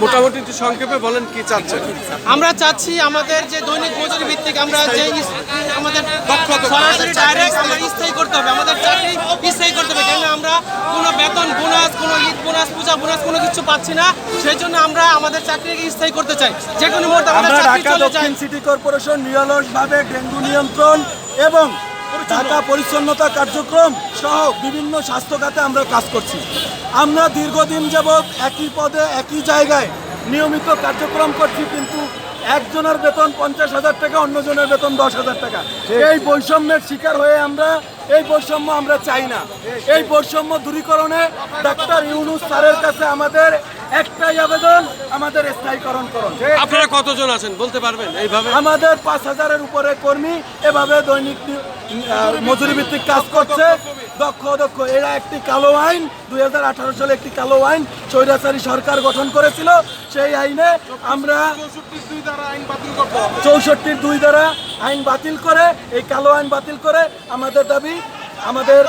মোটামুটি একটু সংক্ষেপে বলেন কি চাচ্ছেন? আমরা চাচ্ছি আমাদের যে দৈনিক মজুরি ভিত্তিক আমরা যে আমাদের সরাসরি ডাইরেক্ট আমরা স্থায়ী করতে হবে। আমাদের চাকরি স্থায়ী করতে হবে। কেন আমরা কোনো বেতন বোনাস কোনো ঈদ বোনাস পূজা বোনাস কোনো কিছু পাচ্ছি না। সেই জন্য আমরা আমাদের চাকরিকে স্থায়ী করতে চাই। যে কোনো মুহূর্তে আমাদের আমরা চাকরি ঢাকা চলে যায় সিটি কর্পোরেশন নিরলসভাবে ডেঙ্গু নিয়ন্ত্রণ এবং ঢাকা পরিচ্ছন্নতা কার্যক্রম সহ বিভিন্ন স্বাস্থ্য খাতে আমরা কাজ করছি। আমরা দীর্ঘদিন যাবৎ একই পদে একই জায়গায় নিয়মিত কার্যক্রম করছি কিন্তু একজনের বেতন পঞ্চাশ হাজার টাকা অন্যজনের বেতন দশ হাজার টাকা। এই বৈষম্যের শিকার হয়ে আমরা এই বৈষম্য আমরা চাই না। এই বৈষম্য দূরীকরণে ডাক্তার ইউনুস স্যারের কাছে আমাদের একটাই আবেদন আমাদের স্থায়ীকরণ করুন। আপনারা কতজন আছেন? বলতে পারবেন এইভাবে? আমাদের পাঁচ হাজারের উপরে কর্মী এভাবে দৈনিক মজুরি ভিত্তিক কাজ করছে। দক্ষ দক্ষ এরা একটি কালো আইন দুই হাজার আঠারো সালে একটি কালো আইন স্বৈরাচারী সরকার গঠন করেছিল। সেই আইনে আমরা চৌষট্টির দুই দ্বারা আইন বাতিল করে এই কালো আইন বাতিল করে আমাদের দাবি আমাদের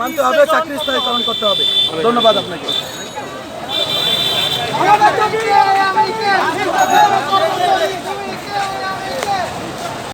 মানতে হবে চাকরি স্থায়ীকরণ করতে হবে। ধন্যবাদ আপনাকে। আমাদের দাবি আমাদের